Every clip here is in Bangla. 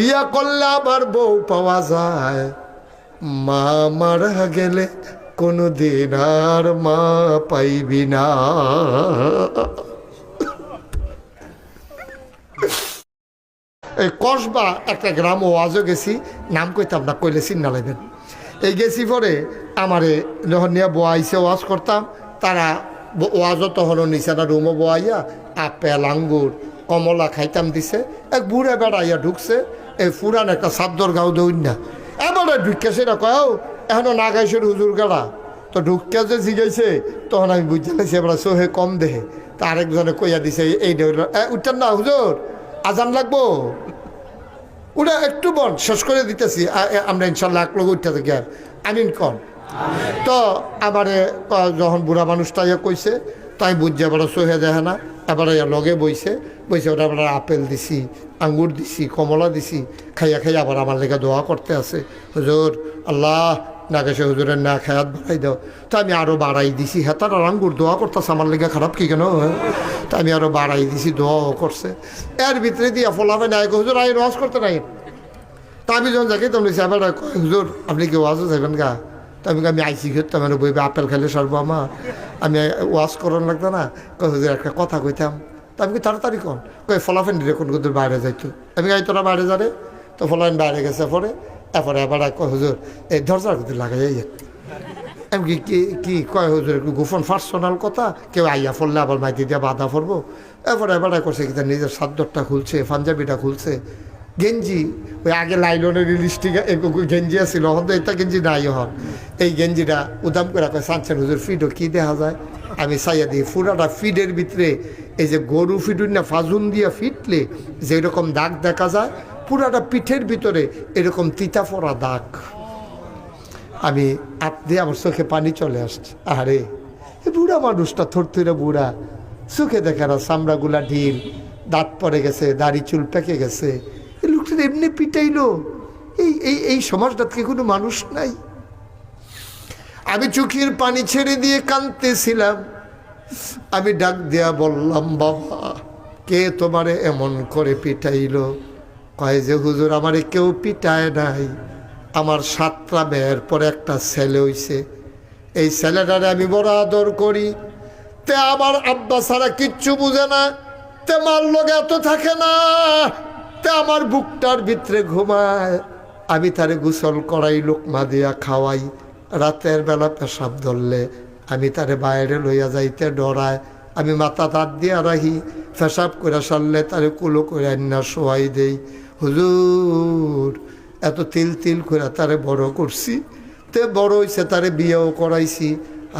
বিয়া করলে আবার বউ পাওয়া যায়। মা মারা গেলে কোনো দিন আর মা পাইবি না। এই কসবা একটা গ্রাম ওয়াজও গেছি, নাম কইতাম না কইলে চিন্না লাগবেন এই গেছি পরে আমারে যখন নিয়ে বোয়াইছে ওয়াজ করতাম, তারা ওয়াজও তখন নিচে না, রুমও বোয়াইয়া আপেল, আঙ্গুর, কমলা খাইতাম দিছে। এক বুড়ে বেড়াইয়া ঢুকছে এই ফুরান একটা সাদ্দর গাও দৌড় না। এবারে ঢুকে সেটা কয় "ও, এখনও না গাইছে হুজুর গাড়া তো ঢুকিয়া যে জিগাইছে তখন আমি বুঝতে পারছি এবার সোহে কম দেহে। তা আরেকজনে কইয়া দিছে এই উঠতেন না হুজুর আজান লাগবো। ওটা একটু বন শেষ করে দিতেছি। আমরা ইনশাল্লাহ এক লোক উঠতে থাকি আর। আমিন কন। তো আমারে যখন বুড়া মানুষটা ইয়ে কইছে তাই বুঝছে এবার সোহে দেখে না। ইয়া লগে বইছে বইছে ওটা আবার আপেল দিছি, আঙ্গুর দিছি, কমলা দিছি, খাইয়া খাইয়া আবার আমার লেগে দোয়া করতে আছে। হুজুর, আল্লাহ না গেছে হুজুরের না খায়াত বাড়াই দাও। তো আমি আরও বাড়াই দিছি হেতার আর আঙ্গুর দোয়া করতেছে, আমার লেগে খারাপ কি কেন? তা আমি আরও বাড়াই দিছি, দোয়াও করছে। এর ভিতরে দিয়া ফলাবে নাই হুজুর, আই রস করতে নাই? তা আমি যখন যাকে তুমি সাহেবের হুজুর, আপনি কি ওয়াজও যাবেন গা? তো আমি আমি আইসি আমার বইবে আপেল খাইলে সর্ব আমার আমি ওয়াশ করার লাগতো না হুজুর একটা কথা কইতাম। তা আমি তাড়াতাড়ি কন। কই ফলাফেন রে, কোন কোন বাইরে যাইতো? আমি গাই তোরা বাইরে যারে তো ফলাফেন বাইরে গেছে পরে এরপরে এবার কয়, হুজুর, এই দরজার কিন্তু লাগাই আমি কি কি? কয়, হুজুর, একটু গোপন পার্সোনাল কথা, কেউ আইয়া ফললে আবার মাইতি দিয়ে বাধা পড়ব। এরপরে এবার করছে কি নিজের সাদ্দরটা খুলছে, পাঞ্জাবিটা খুলছে? গেঞ্জি, ওই আগে লাইলনের লিস্টিক গেঞ্জি আছিল হন তো এটা গেঞ্জি নাই হন এই গেঞ্জিটা উদাম করে কয়, সানছেন হুজুর ফিডও কী দেখা যায়? আমি চাইয়া দিই পুরাটা ফিডের ভিতরে, এই যে গরু ফিডুর না, ফাজুন দিয়া ফিটলে যেরকম দাগ দেখা যায়, পুরাটা পিঠের ভিতরে এরকম তিতা পড়া দাগ। আমি হাত দিয়ে আমার চোখে পানি চলে আসছে আরে বুড়া মানুষটা থরথরে বুড়া, চোখে দেখে না চামড়াগুলা ঢিল, দাঁত পড়ে গেছে, দাড়ি চুল পেকে গেছে। এমনি পিটাইলো। এই এই এই সমাজটাতে কোনো মানুষ নাই? আমি চোখের পানি ছেড়ে দিয়ে কাঁদতেছিলাম। আমি ডাক দিয়া বললাম, বাবা, কে তোমারে এমন করে পিটাইলো? কয় যে, হুজুর, আমারে কেউ পিটায় নাই। আমার সাতটা মেয়ের পরে একটা ছেলে হইছে। এই ছেলেটারে আমি বড় আদর করি। তে আমার আব্বা ছাড়া কিচ্ছু বুঝে না। তে মার লগে এত থাকে না। তে আমার বুকটার ভিতরে ঘুমায়। আমি তারে গোসল করাই, লোকমা দিয়া খাওয়াই। রাতের বেলা পেশাব ধরলে আমি তারে বাইরে লইয়া যাইতে ডরায়। আমি মাথা তাত দিয়া রাখি, পেশাব করে সারলে তারে কুলো করে আন্না শোয়াই দেই। হুজুর, এত তিল তিল করে তারে বড় করছি, তে বড় হইছে তারে বিয়েও করাইছি।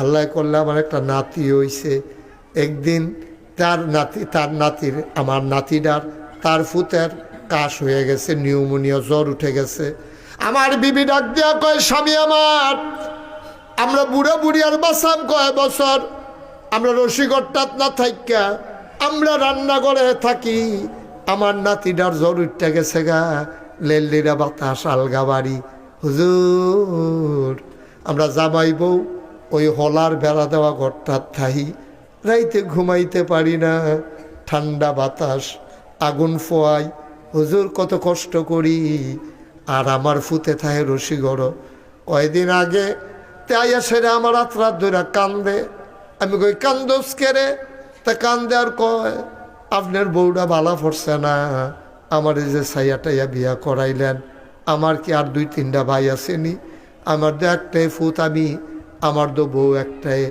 আল্লাহ করলে আমার একটা নাতি হইছে। একদিন তার নাতি, তার নাতির, আমার নাতিটার, তার ফুতের কাশ হয়ে গেছে, নিউমোনিয়া জ্বর উঠে গেছে। আমার বিবি ডাক দিয়া কয়, স্বামী আমার, আমরা বুড়া বুড়ি আর বাসাম কয় বছর? আমরা রসিগড়টাত না থাইকা, আমরা রান্নাঘরে থাকি। আমার নাতিটার জ্বর উঠতে গেছে গা, লেল্লিরা বাতাস, আলগা বাড়ি। হুজুর, আমরা জামাই বউ, ওই হলার বেড়া দেওয়া ঘরটার থাই রাইতে ঘুমাইতে পারি না, ঠান্ডা বাতাস, আগুন ফোয়াই হুজুর, কত কষ্ট করি। আর আমার ফুতে থাহে রসিগড় কয়দিন আগে তাইয়া সেরে আমার রাত রাত ধরে কান্দে। আমি কই, কান্দোস কেরে তা কান্দে আর কয়, আপনার বউটা বালা পড়ছে না। আমার এই যে সাইয়া টাইয়া বিয়া করাইলেন। আমার কি আর দুই তিনটা ভাই আসেনি আমার তো একটাই ফুত, আমি, আমার তো বউ একটাই।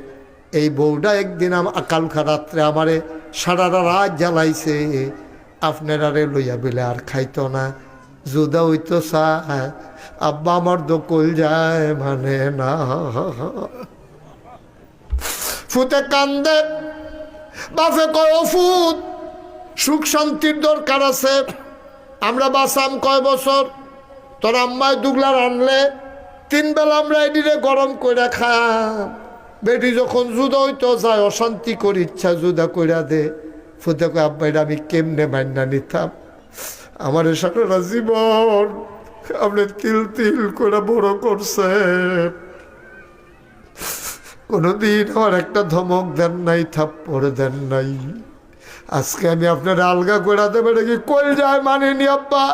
এই বউটা একদিন কালকা রাত্রে আমারে সারাটা রাত জ্বালাইছে। আপনার আরে লইয়া বেলে আর খাইতো না। জুদা হইতো চায় আব্বা আমার দোকল যায় মানে না। ফুতে কান্দে, বাপে কয়, "ও ফুত, সুখ শান্তির দরকার আছে। আমরা বাসাম কয় বছর। তোর আম্মায় দুগলার আনলে, তিন বেলা আমরা এদিকে গরম করে খাম বেটি যখন জুদা হইতো যায়, অশান্তি করি ইচ্ছা জুদা কইরা দে। ফুতে কয় আমি কেমনে মান্না নিতাম? আমার সারা জীবন আপনি তিল তিল করে বড় করছে কোনোদিন আমার একটা ধমক দেন নাই, থাপ্পড় দেন নাই। আজকে আমি আপনার আলগা করে দেবে নাকি কই যায় মানিনি আব্বা?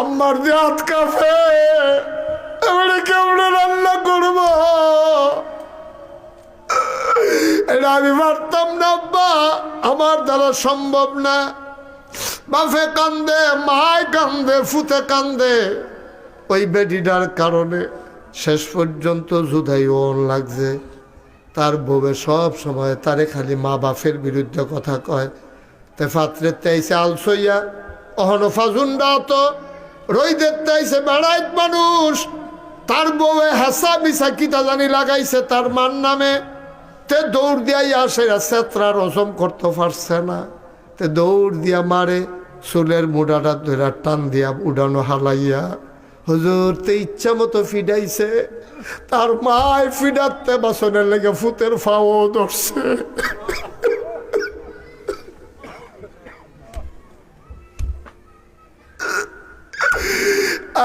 আমার যে হাত কাঁপে এবারে কেমন রান্না করব? এটা আমি পারতাম না আমার দ্বারা সম্ভব না। বাফে কান্দে মায় কান্দে, ফুতে কান্দে। ওই বেডিটার কারণে শেষ পর্যন্ত জুদাই ওন লাগছে। তার বউয়ে সব সময় তারে খালি মা বাপের বিরুদ্ধে কথা কয়। তে ফাত্রে তেইছে আলসইয়া, অহন ফাজুন্ডা তো রই দেখতেছে বেড়াইত মানুষ। তার বউয়ে হাসা বিসা কিতা জানি লাগাইছে তার মান নামে। তে দৌড় দিয়াই আসে সেত্রা রসম করতে পারছে না। তে দৌড় দিয়া মারে, চুলের মুডাটা ধরে টান দিয়া উডানো হালাইয়া। হুজুর, তে ইচ্ছা মতো ফিডাইছে, তার মায় ফিডাতে বাসনের লেগে ফুতের ফাও ধরছে।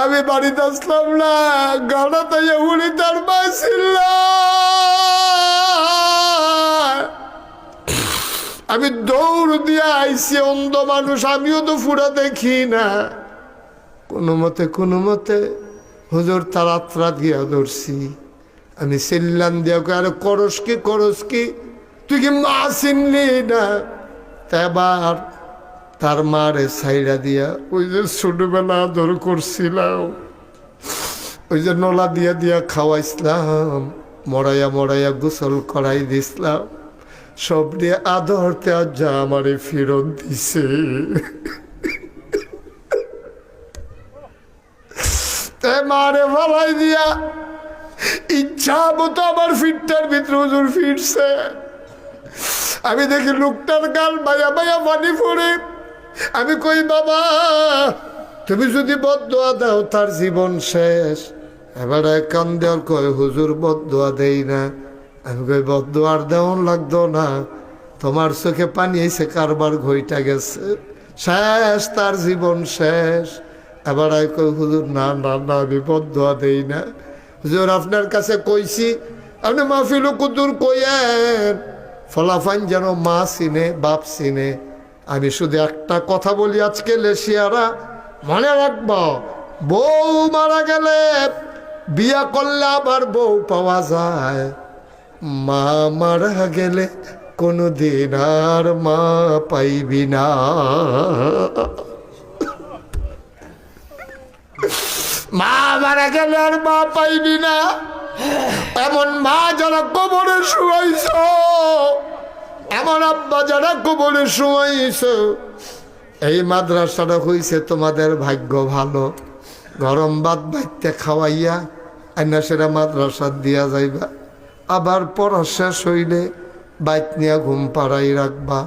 আমি বাড়িতে আসলাম না গাড়া তাই উনি তার মাছিল আমি দৌড় দিয়ে আইসি অন্ধ মানুষ, আমিও তো ফুরা দেখি না। কোনো মতে কোনো মতে হুজুর তারাত্রা দিয়া ধরছি। আমি সিল্লান দিয়া আরে করস কি করস কি? তুই কি মা চিনলি না? তা এবার তার মারে সাইডা দিয়া ওই যে ছোটবেলা আদর করছিলাম, ওই যে নলা দিয়া দিয়া খাওয়াইছিলাম, মরাইয়া মরাইয়া গোসল করাই দিছিলাম। সব দিয়ে আদরতে আজ যা আমারে ফেরত দিছে। মারে ভালাই দিয়া, ইচ্ছা মতো আমার ফিটটার ভিতরে হুজুর ফিরছে। আমি দেখি লোকটার গাল মায়া মায়া পানি পড়ে। আমি কই, বাবা, তুমি যদি বদোয়া দাও, তার জীবন শেষ। এবার কান দেওয়ার কয়, হুজুর বদোয়া দেই না। আমি কই বদোয়ার দেওয়ান লাগতো না। তোমার চোখে পানি এসে কারবার ঘইটা গেছে। শেষ, তার জীবন শেষ। এবার আমি কই, হুজুর, না না না, আমি বদোয়া দেই না। হুজুর, আপনার কাছে কইছি, আপনি মাহফিল কুদুর কইয়েন। ফলাফাইন যেন মা চিনে, বাপ চিনে। আমি শুধু একটা কথা বলি আজকে লেশিয়ারা মনে রাখব, বউ মারা গেলে বিয়া করলে আবার বউ পাওয়া যায়। মা মারা গেলে কোনো দিন আর মা পাইবি না। মা মারা গেলে আর মা পাইবি না। এমন মা যারা গোবরে শুয়াইছ, এমন আব্বা যারা গোবরে শুয়াইছ, এই মাদ্রাসাটা হইছে তোমাদের ভাগ্য ভালো। গরম ভাত বাইতে খাওয়াইয়া আইনা সেটা মাদ্রাসা দিয়া যাইবা। আবার পড়া শেষ হইলে বাইত নিয়ে ঘুম পাড়াই রাখবা।